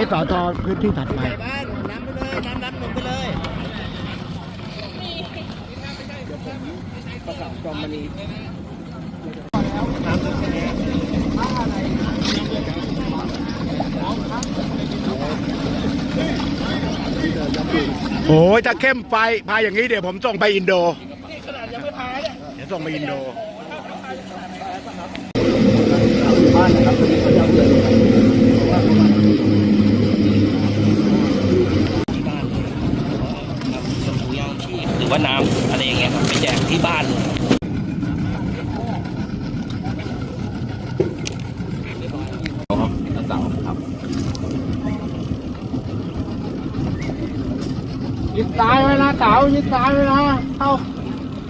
ที่ต่อทอพื้นที่ถัดไปบ้านน้ำไปเลยน้ำน้ำลงไปเลยโอ้ยถ้าเข้มไปพายอย่างนี้เดี๋ยวผมส่งไปอินโดเดี๋ยวส่งไปอินโดที่บ้านเลยครับสบู่ยางชีพหรือว่าน้ำอะไรอย่างเงี้ยครับไปแจกที่บ้านเลย ยิงตายไว้นะเต๋ายิงตายไว้นะเข้า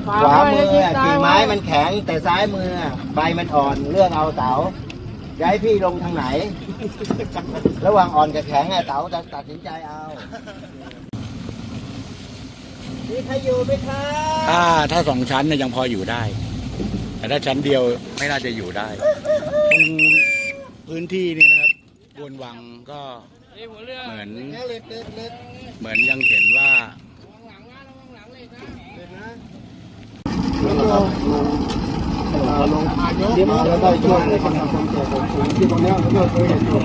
ป่าขวาไว้มือยิงอะตายกิ่งไว้ไม้มันแข็งแต่ซ้ายมืออะใบมันอ่อนเลือกเอาเสาจะให้พี่ลงทางไหน ระหว่างอ่อนกับแข็งอะเสาจะตัดสินใจเอามีใครอยู่ไหมครับถ้าถ้าสองชั้นเนี่ยยังพออยู่ได้ แต่ถ้าชั้นเดียวไม่น่าจะอยู่ได้ตรงพื้นที่นี่นะครับบนวังก็ เหมือนเหมือนยังเห็นว่าที่มาแล้วได้ช่วยในการทำความเสียหายที่ตรงนี้ผมก็เคยเห็นอยู่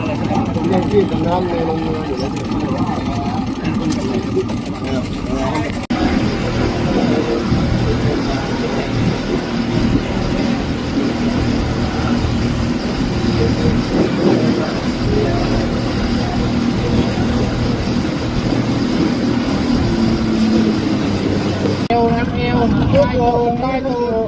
ผมยังที่ตรงน้ำในโรงเรืออยู่แล้ว เอวนะเอ วทุกโยงได้ทุก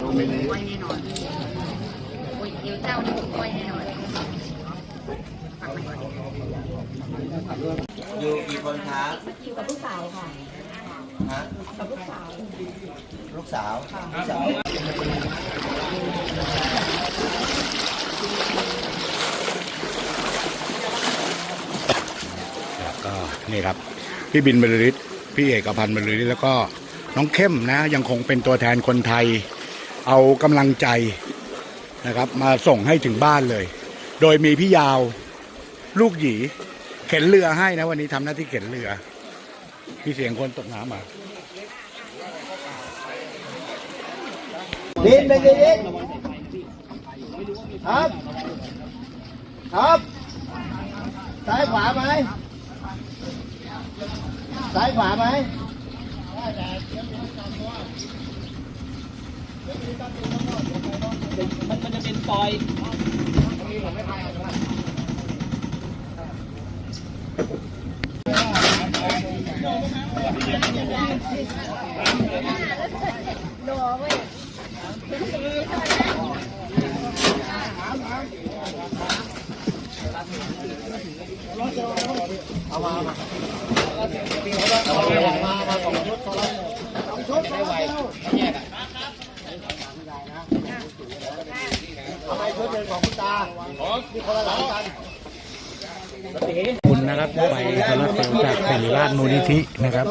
กล้วยแน่นอนโอ้ยเดี๋ยวเจ้านี่กล้วยแน่นอนฟังไปก่อนอยู่กี่คนครับอยู่กับลูกสาวค่ะฮะกับลูกสาว ลูกสาว ลูกสาว ก็ นี่ครับ พี่บินบรรลือฤทธิ์พี่เอกพันธ์บรรลือฤทธิ์แล้วก็น้องเข้มนะ ยังคงเป็นตัวแทนคนไทย เอากำลังใจนะครับ มาส่งให้ถึงบ้านเลย โดยมีพี่ยาวลูกหยีเข็นเรือให้นะ วันนี้ทำหน้าที่เข็นเรือพี่เสียงคนตกน้ำอะดินไปดินครับ ครับ ซ้ายขวาไหม ซ้ายขวาไหมมันมันจะเป็น ปอยคุณนะครับไปโทรศัพท์จากศิริราชมูลนิธินะครับ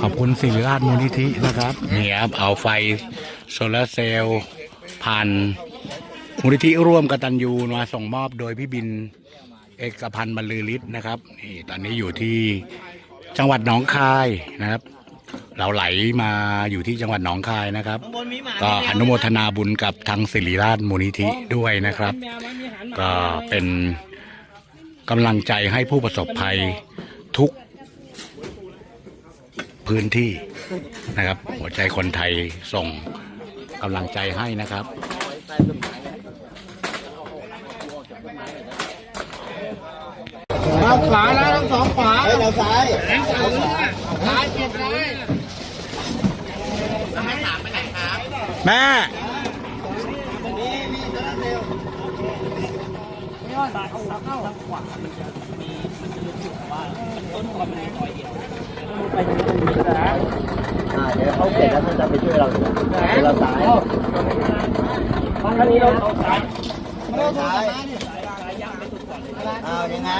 ขอบคุณศิริราชมูลนิธินะครับนี่ครับเอาไฟโซลาร์เซลล์ผ่าน มูลนิธิร่วมกตัญญูมาส่งมอบโดยพี่บินเอกพันธ์บรรลือฤทธิ์นะครับนี่ตอนนี้อยู่ที่จังหวัดหนองคายนะครับ เราไหลมาอยู่ที่จังหวัดหนองคายนะครับ ก็อนุโมทนาบุญกับทางศิริราชมูลนิธิด้วยนะครับ ก็เป็นกำลังใจให้ผู้ประสบภัยทุกพื้นที่นะครับ หัวใจคนไทยส่งกำลังใจให้นะครับ เอาขวานะทั้งสองขวาเฮ้ยเราซ้ายซ้ายเจ็บเลยแม่อ่าเดี๋ยวเขาเสร็จแล้วเขาจะไปช่วยเราเดี๋ยวเราซ้ายอันนี้เราเอาซ้ายซ้ายอ้าวยังไง